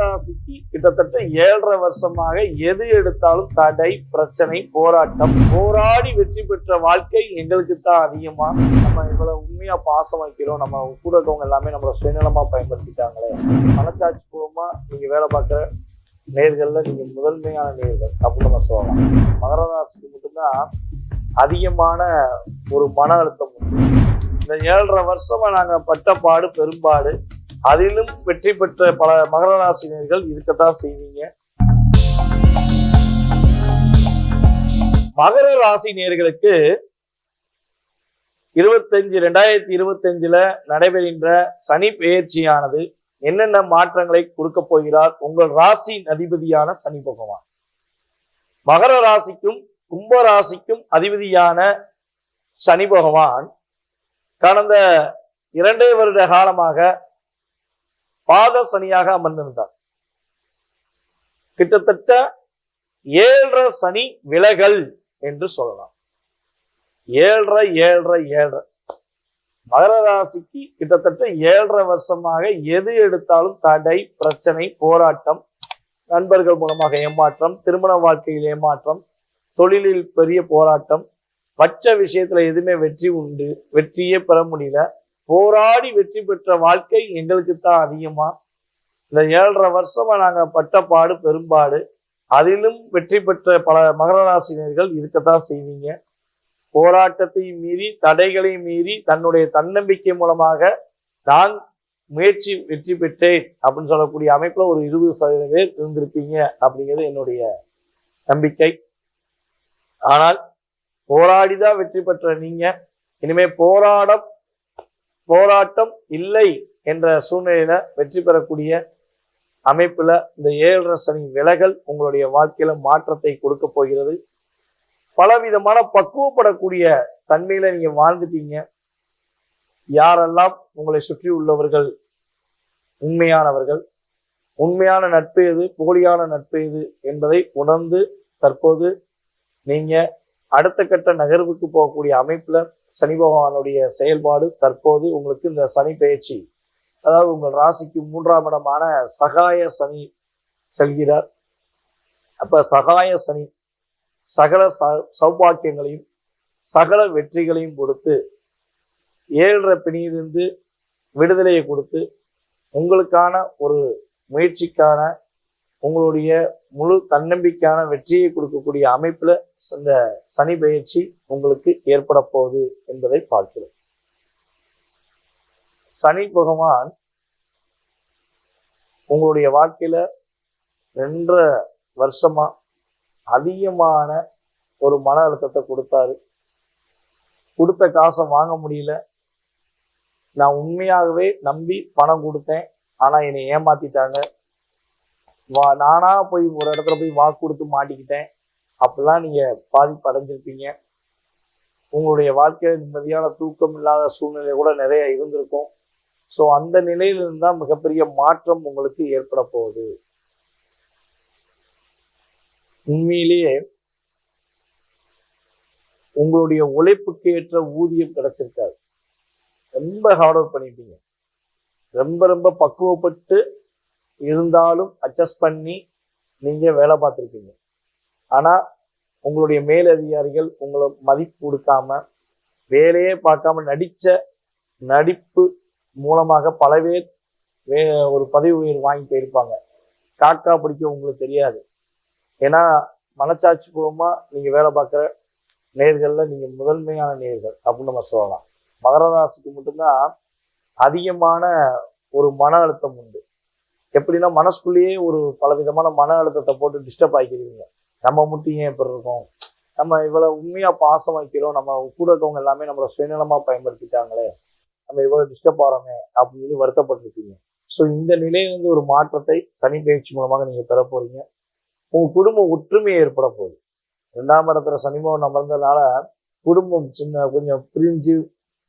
ராசிக்கு கிட்டத்தட்ட ஏழரை வருஷமாக எது எடுத்தாலும் தடை பிரச்சனை போராட்டம் போராடி வெற்றி பெற்ற வாழ்க்கை எங்களுக்கு தான் அதிகமா. நம்ம இவ்வளவு உண்மையா பாசம் வைக்கிறோம். நம்ம கூட இருக்கவங்க எல்லாமே நம்மள சுயநலமா பயன்படுத்திட்டாங்களே. மனச்சாட்சி பூர்வமா நீங்க வேலை பார்க்குற நேர்கள்ல நீங்க முதன்மையான நேர்கள். அப்படின்னு நம்ம சொல்லலாம். மகர ராசிக்கு மட்டும்தான் அதிகமான ஒரு மன அழுத்தம் உண்டு. இந்த ஏழரை வருஷமா நாங்க பட்ட பாடு பெரும்பாடு அதிலும் வெற்றி பெற்ற பல மகர ராசினியர்கள் இருக்கத்தான் செய்வீங்க. மகர ராசி நேர்களுக்கு இருபத்தஞ்சு ரெண்டாயிரத்தி இருபத்தஞ்சுல நடைபெறுகின்ற சனி பெயர்ச்சியானது என்னென்ன மாற்றங்களை கொடுக்க போகிறார்? உங்கள் ராசி அதிபதியான சனி பகவான். மகர ராசிக்கும் கும்ப ராசிக்கும் அதிபதியான சனி பகவான் கடந்த இரண்டே வருட காலமாக பாத சனியாக அமர்ந்திருந்தார். கிட்டத்தட்ட ஏழரை சனி விலகல் என்று சொல்லலாம். ஏழரை ஏழரை ஏழரை. மகர ராசிக்கு கிட்டத்தட்ட ஏழரை வருஷமாக எது எடுத்தாலும் தடை பிரச்சனை போராட்டம் நண்பர்கள் மூலமாக ஏமாற்றம் திருமண வாழ்க்கையில் ஏமாற்றம் தொழிலில் பெரிய போராட்டம் பச்ச விஷயத்துல எதுவுமே வெற்றி உண்டு வெற்றியே பெற முடியல. போராடி வெற்றி பெற்ற வாழ்க்கை எங்களுக்கு தான் அதிகமா. இந்த ஏழரை வருஷமா நாங்க பட்டப்பாடு பெரும்பாடு அதிலும் வெற்றி பெற்ற பல மகர ராசினியர்கள் இருக்கத்தான் செய்வீங்க. போராட்டத்தை மீறி தடைகளை மீறி தன்னுடைய தன்னம்பிக்கை மூலமாக நான் முயற்சி வெற்றி பெற்றேன் அப்படின்னு சொல்லக்கூடிய அமைப்புல ஒரு இருபது சதவீத பேர் இருந்திருப்பீங்க அப்படிங்கிறது என்னுடைய நம்பிக்கை. ஆனால் போராடிதான் வெற்றி பெற்ற நீங்க. இனிமே போராடம் போராட்டம் இல்லை என்ற சூழ்நிலையில வெற்றி பெறக்கூடிய அமைப்புல இந்த ஏழரை சனி விலகல் உங்களுடைய வாழ்க்கையில மாற்றத்தை கொடுக்க போகிறது. பலவிதமான பக்குவப்படக்கூடிய தன்மையில நீங்க வாழ்ந்துட்டீங்க. யாரெல்லாம் உங்களை சுற்றி உள்ளவர்கள்? உண்மையானவர்கள். உண்மையான நட்பு எது? போலியான நட்பு எது? என்பதை உணர்ந்து தற்போது நீங்க அடுத்த கட்ட நகர்வுக்கு போகக்கூடிய அமைப்புல சனி பகவானுடைய செயல்பாடு தற்போது உங்களுக்கு இந்த சனி பயிற்சி அதாவது உங்கள் ராசிக்கு மூன்றாம் இடமான சகாய சனி செல்கிறார். அப்ப சகாய சனி சகல ச- சௌபாக்கியங்களையும் சகல வெற்றிகளையும் கொடுத்து ஏழரை பிணியிலிருந்து விடுதலையை கொடுத்து உங்களுக்கான ஒரு முயற்சிக்கான உங்களுடைய முழு தன்னம்பிக்கையான வெற்றியை கொடுக்கக்கூடிய அமைப்புல இந்த சனி பயிற்சி உங்களுக்கு ஏற்பட போகுது என்பதை பார்க்கிறோம். சனி பகவான் உங்களுடைய வாழ்க்கையில ரெண்டரை வருஷமா அதிகமான ஒரு மன அழுத்தத்தை கொடுத்தாரு. கொடுத்த காசை வாங்க முடியல. நான் உண்மையாகவே நம்பி பணம் கொடுத்தேன். ஆனா என்னை ஏமாத்திட்டாங்க. வா நானா போய் ஒரு இடத்துல போய் வாக்கு கொடுத்து மாட்டிக்கிட்டேன். அப்படிலாம் நீங்க பாதிப்பு அடைஞ்சிருப்பீங்க உங்களுடைய வாழ்க்கையில நிம்மதியான தூக்கம் இல்லாத சூழ்நிலை கூட நிறைய இருந்திருக்கும். ஸோ அந்த நிலையிலிருந்து தான் மிகப்பெரிய மாற்றம் உங்களுக்கு ஏற்பட போகுது. உண்மையிலேயே உங்களுடைய உழைப்புக்கு ஏற்ற ஊதியம் கிடைச்சிருக்காது. ரொம்ப ஹார்ட் ஒர்க் பண்ணிட்டீங்க ரொம்ப ரொம்ப பக்குவப்பட்டு இருந்தாலும் அட்ஜஸ்ட் பண்ணி நீங்கள் வேலை பார்த்துருக்கீங்க. ஆனால் உங்களுடைய மேலதிகாரிகள் உங்களை மதிப்பு கொடுக்காம வேலையே பார்க்காம நடித்த நடிப்பு மூலமாக பல பேர் வே ஒரு பதவி உயர் வாங்கி போயிருப்பாங்க. காக்கா பிடிக்க உங்களுக்கு தெரியாது. ஏன்னா மனச்சாட்சி பூர்வமாக நீங்கள் வேலை பார்க்குற நேர்களில் நீங்கள் முதன்மையான நேர்கள் அப்படின்னு நம்ம சொல்லலாம். மகர ராசிக்கு மட்டும்தான் அதிகமான ஒரு மன அழுத்தம் உண்டு. எப்படின்னா மனசுக்குள்ளேயே ஒரு பலவிதமான மன அழுத்தத்தை போட்டு டிஸ்டர்ப் ஆக்கிடுவீங்க. நம்ம மட்டும் ஏன் இப்படி இருக்கோம்? நம்ம இவ்வளோ உண்மையாக பாசம் வைக்கிறோம். நம்ம கூட இருக்கவங்க எல்லாமே நம்மளை சுயநலமாக பயன்படுத்திட்டாங்களே. நம்ம இவ்வளோ டிஸ்டர்ப் ஆகிறோமே அப்படின்னு சொல்லி வருத்தப்பட்டிருக்கீங்க ஸோ இந்த நிலையிலிருந்து ஒரு மாற்றத்தை சனி பயிற்சி மூலமாக நீங்கள் பெற போகிறீங்க உங்கள் குடும்ப ஒற்றுமை ஏற்பட போகுது. ரெண்டாம் இடத்துல சனிமோகன் அமர்ந்ததுனால குடும்பம் சின்ன கொஞ்சம் பிரிஞ்சு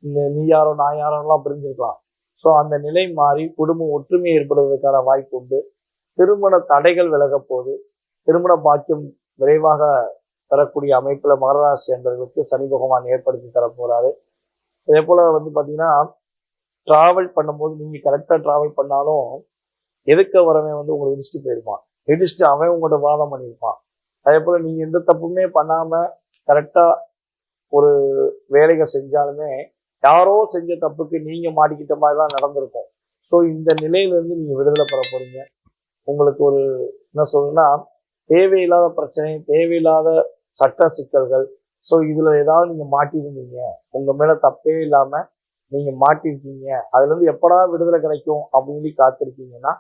இந்த நீ யாரோ நான் யாரோலாம் பிரிஞ்சிருக்கலாம். ஸோ அந்த நிலை மாறி குடும்பம் ஒற்றுமை ஏற்படுவதற்கான வாய்ப்பு உண்டு. திருமண தடைகள் விலக போகுது. திருமண பாக்கியம் விரைவாக பெறக்கூடிய அமைப்பில் மகராசி என்பவர்களுக்கு சனி பகவான் ஏற்படுத்தி தர அதே போல் வந்து பார்த்தீங்கன்னா ட்ராவல் பண்ணும்போது நீங்கள் கரெக்டாக ட்ராவல் பண்ணாலும் எதுக்க வரவன் வந்து உங்களை இடிச்சுட்டு போயிருப்பான்? இடிச்சுட்டு அவன் உங்கள்கிட்ட வாதம் பண்ணியிருப்பான். அதே போல் நீங்கள் எந்த தப்புமே பண்ணாமல் கரெக்டாக ஒரு வேலைகள் செஞ்சாலுமே யாரோ செஞ்ச தப்புக்கு நீங்க மாட்டிக்கிட்ட மாதிரி தான் நடந்திருக்கும். ஸோ இந்த நிலையிலேருந்து நீங்க விடுதலை பெற போறீங்க. உங்களுக்கு ஒரு என்ன சொல்லுன்னா தேவையில்லாத பிரச்சனை தேவையில்லாத சட்ட சிக்கல்கள். ஸோ இதுல ஏதாவது நீங்க மாட்டியிருந்தீங்க. உங்க மேல தப்பே இல்லாம நீங்க மாட்டிருக்கீங்க அதுல இருந்து எப்படா விடுதலை கிடைக்கும் அப்படின்னு காத்திருக்கீங்கன்னா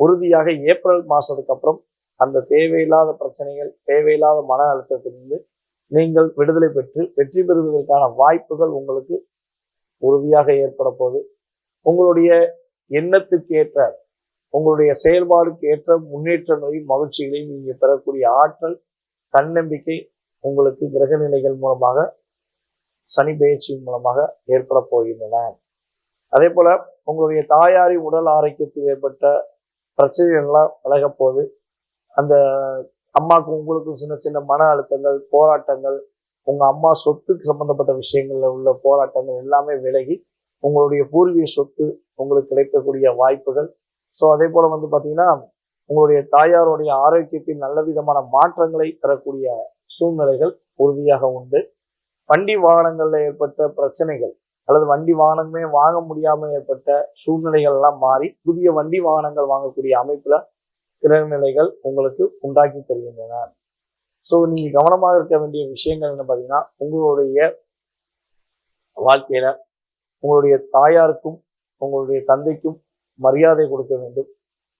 உறுதியாக ஏப்ரல் மாசத்துக்கு அப்புறம் அந்த தேவையில்லாத பிரச்சனைகள் தேவையில்லாத மன அழுத்தத்திலிருந்து நீங்கள் விடுதலை பெற்று வெற்றி பெறுவதற்கான வாய்ப்புகள் உங்களுக்கு உறுதியாக ஏற்பட போகுது உங்களுடைய எண்ணத்துக்கு ஏற்ற உங்களுடைய செயல்பாடுக்கு ஏற்ற முன்னேற்ற நோய் மகிழ்ச்சிகளையும் நீங்கள் பெறக்கூடிய ஆற்றல் தன்னம்பிக்கை உங்களுக்கு கிரக நிலைகள் மூலமாக சனி பயிற்சியின் மூலமாக ஏற்பட போகின்றன. அதே போல உங்களுடைய தாயாரி உடல் ஆரோக்கியத்தில் ஏற்பட்ட பிரச்சனைகள்லாம் விலகப்போகுது அந்த அம்மாவுக்கும் உங்களுக்கும் சின்ன சின்ன மன அழுத்தங்கள் போராட்டங்கள் உங்க அம்மா சொத்துக்கு சம்பந்தப்பட்ட விஷயங்கள்ல உள்ள போராட்டங்கள் எல்லாமே விலகி உங்களுடைய பூர்வீக சொத்து உங்களுக்கு கிடைக்கக்கூடிய வாய்ப்புகள். ஸோ அதே போல வந்து பார்த்தீங்கன்னா உங்களுடைய தாயாருடைய ஆரோக்கியத்தில் நல்ல விதமான மாற்றங்களை தரக்கூடிய சூழ்நிலைகள் உறுதியாக உண்டு. வண்டி வாகனங்களில் ஏற்பட்ட பிரச்சனைகள் அல்லது வண்டி வாகனமே வாங்க முடியாமல் ஏற்பட்ட சூழ்நிலைகள் எல்லாம் மாறி புதிய வண்டி வாகனங்கள் வாங்கக்கூடிய அமைப்புல திறநிலைகள் உங்களுக்கு உண்டாக்கி தருகின்றன. ஸோ நீங்கள் கவனமாக இருக்க வேண்டிய விஷயங்கள் என்ன பார்த்தீங்கன்னா உங்களுடைய வாழ்க்கையில் உங்களுடைய தாயாருக்கும் உங்களுடைய தந்தைக்கும் மரியாதை கொடுக்க வேண்டும்.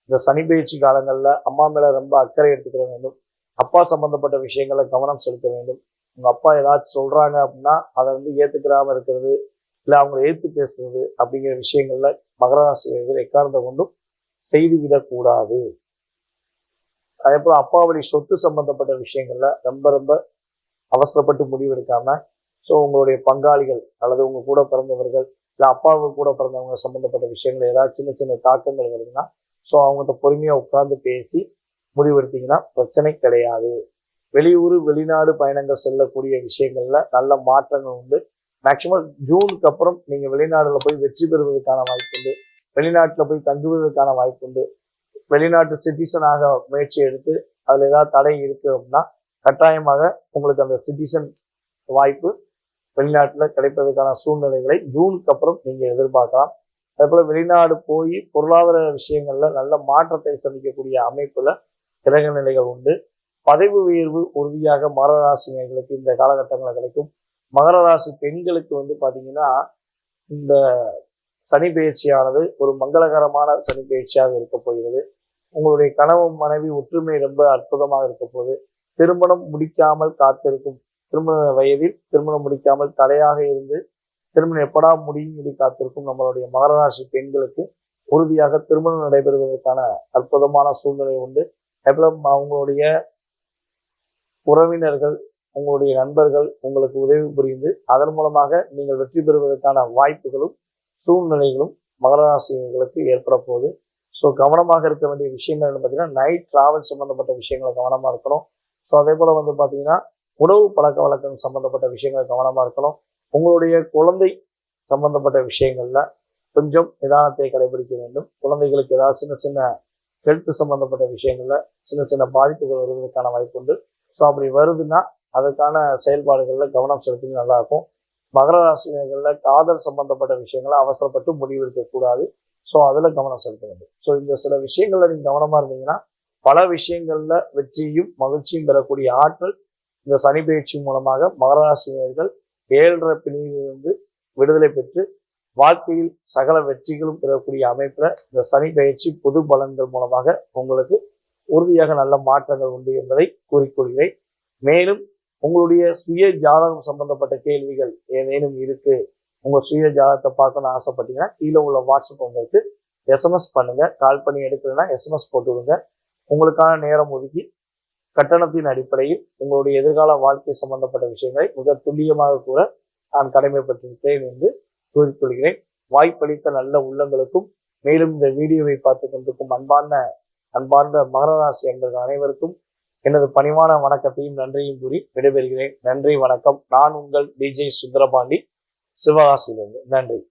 இந்த சனி பயிற்சி காலங்களில் அம்மா மேலே ரொம்ப அக்கறை எடுத்துக்கிற வேண்டும். அப்பா சம்பந்தப்பட்ட விஷயங்களை கவனம் செலுத்த வேண்டும். உங்கள் அப்பா ஏதாச்சும் சொல்கிறாங்க அப்படின்னா அதை வந்து ஏற்றுக்கிறாமல் இருக்கிறது இல்லை அவங்களை ஏற்று பேசுறது அப்படிங்கிற விஷயங்களில் மகர எக்காரணத்தை கொண்டும் செய்துவிடக்கூடாது. அதே போல அப்பாவுடைய சொத்து சம்பந்தப்பட்ட விஷயங்கள்ல ரொம்ப ரொம்ப அவசரப்பட்டு முடிவெடுக்காம ஸோ உங்களுடைய பங்காளிகள் அல்லது உங்க கூட பிறந்தவர்கள் இல்லை அப்பாவுக்கு கூட பிறந்தவங்க சம்மந்தப்பட்ட விஷயங்கள் ஏதாவது சின்ன சின்ன தாக்கங்கள் வருதுன்னா ஸோ அவங்கள்ட்ட பொறுமையாக உட்கார்ந்து பேசி முடிவெடுத்தீங்கன்னா பிரச்சனை கிடையாது. வெளியூர் வெளிநாடு பயணங்கள் செல்லக்கூடிய விஷயங்கள்ல நல்ல மாற்றங்கள் உண்டு. மேக்சிமம் ஜூனுக்கு அப்புறம் நீங்கள் வெளிநாடுல போய் வெற்றி பெறுவதற்கான வாய்ப்பு உண்டு. வெளிநாட்டில் போய் தங்குவதற்கான வாய்ப்பு உண்டு. வெளிநாட்டு சிட்டிசனாக முயற்சி எடுத்து அதில் ஏதாவது தடை இருக்கு அப்படின்னா கட்டாயமாக உங்களுக்கு அந்த சிட்டிசன் வாய்ப்பு வெளிநாட்டில் கிடைப்பதற்கான சூழ்நிலைகளை ஜூனுக்கு அப்புறம் நீங்கள் எதிர்பார்க்கலாம். அதே வெளிநாடு போய் பொருளாதார விஷயங்களில் நல்ல மாற்றத்தை சந்திக்கக்கூடிய அமைப்பில் கிரக நிலைகள் உண்டு. பதவி உயர்வு உறுதியாக மகர ராசினியர்களுக்கு இந்த காலகட்டங்களில் கிடைக்கும். மகர ராசி பெண்களுக்கு வந்து பார்த்தீங்கன்னா இந்த சனி பயிற்சியானது ஒரு மங்களகரமான சனி பயிற்சியாக இருக்க போகிறது. உங்களுடைய கணவன் மனைவி ஒற்றுமை ரொம்ப அற்புதமாக இருக்க திருமணம் முடிக்காமல் காத்திருக்கும். திருமண வயதில் திருமணம் முடிக்காமல் தடையாக இருந்து திருமணம் எப்படா முடியும் சொல்லி காத்திருக்கும் நம்மளுடைய மகரராசி பெண்களுக்கு உறுதியாக திருமணம் நடைபெறுவதற்கான அற்புதமான சூழ்நிலை உண்டு. எவ்வளவு அவங்களுடைய உறவினர்கள் உங்களுடைய நண்பர்கள் உங்களுக்கு உதவி புரிந்து அதன் மூலமாக நீங்கள் வெற்றி பெறுவதற்கான வாய்ப்புகளும் சூழ்நிலைகளும் மகர ராசிகளுக்கு ஏற்பட போகுது. ஸோ கவனமாக இருக்க வேண்டிய விஷயங்கள் பார்த்தீங்கன்னா நைட் டிராவல் சம்மந்தப்பட்ட விஷயங்களை கவனமாக இருக்கணும். ஸோ அதே போல் வந்து பார்த்தீங்கன்னா உணவு பழக்க வழக்கம் சம்மந்தப்பட்ட விஷயங்களை கவனமாக இருக்கணும். உங்களுடைய குழந்தை சம்மந்தப்பட்ட விஷயங்களில் கொஞ்சம் நிதானத்தை கடைபிடிக்க வேண்டும். குழந்தைகளுக்கு ஏதாவது சின்ன சின்ன ஹெல்த் சம்மந்தப்பட்ட விஷயங்களில் சின்ன சின்ன பாதிப்புகள் வருவதற்கான வாய்ப்பு உண்டு. ஸோ அப்படி வருதுன்னா அதுக்கான செயல்பாடுகளில் கவனம் செலுத்தி நல்லாயிருக்கும் மகர ராசினர்கள்ல காதல் சம்பந்தப்பட்ட விஷயங்களை அவசரப்பட்டு முடிவெடுக்கக்கூடாது. ஸோ அதில் கவனம் செலுத்த வேண்டும் ஸோ இந்த சில விஷயங்களில் நீங்கள் கவனமாக இருந்தீங்கன்னா பல விஷயங்களில் வெற்றியும் மகிழ்ச்சியும் பெறக்கூடிய ஆற்றல் இந்த சனி பயிற்சி மூலமாக மகராசினியர்கள் ஏழரை பிணியிலிருந்து விடுதலை பெற்று வாழ்க்கையில் சகல வெற்றிகளும் பெறக்கூடிய அமைப்பில் இந்த சனி பயிற்சி பொது பலன்கள் மூலமாக உங்களுக்கு உறுதியாக நல்ல மாற்றங்கள் உண்டு என்பதை கூறிக்கொள்கிறேன். மேலும் உங்களுடைய சுய ஜாதகம் சம்பந்தப்பட்ட கேள்விகள் ஏதேனும் இருக்கு உங்கள் சுய ஜாதகத்தை பார்க்கணும்னு ஆசைப்பட்டீங்கன்னா கீழே உள்ள வாட்ஸ்அப் உங்களுக்கு எஸ்எம்எஸ் பண்ணுங்கள் கால் பண்ணி எடுக்கலைன்னா எஸ்எம்எஸ் போட்டு விடுங்க. உங்களுக்கான நேரம் ஒதுக்கி கட்டணத்தின் அடிப்படையில் உங்களுடைய எதிர்கால வாழ்க்கை சம்பந்தப்பட்ட விஷயங்களை மிக துல்லியமாக கூற நான் கடமைப்பட்டிருக்கிறேன் என்று கூறிக்கொள்கிறேன். வாய்ப்பளித்த நல்ல உள்ளங்களுக்கும் மேலும் இந்த வீடியோவை பார்த்து கொண்டிருக்கும் அன்பான அன்பார்ந்த மகர ராசி அனைவருக்கும் எனது பணிவான வணக்கத்தையும் நன்றியும் கூறி விடைபெறுகிறேன். நன்றி வணக்கம். நான் உங்கள் டிஜே சுந்தரபாண்டி. சிவகாசியிலிருந்து. நன்றி.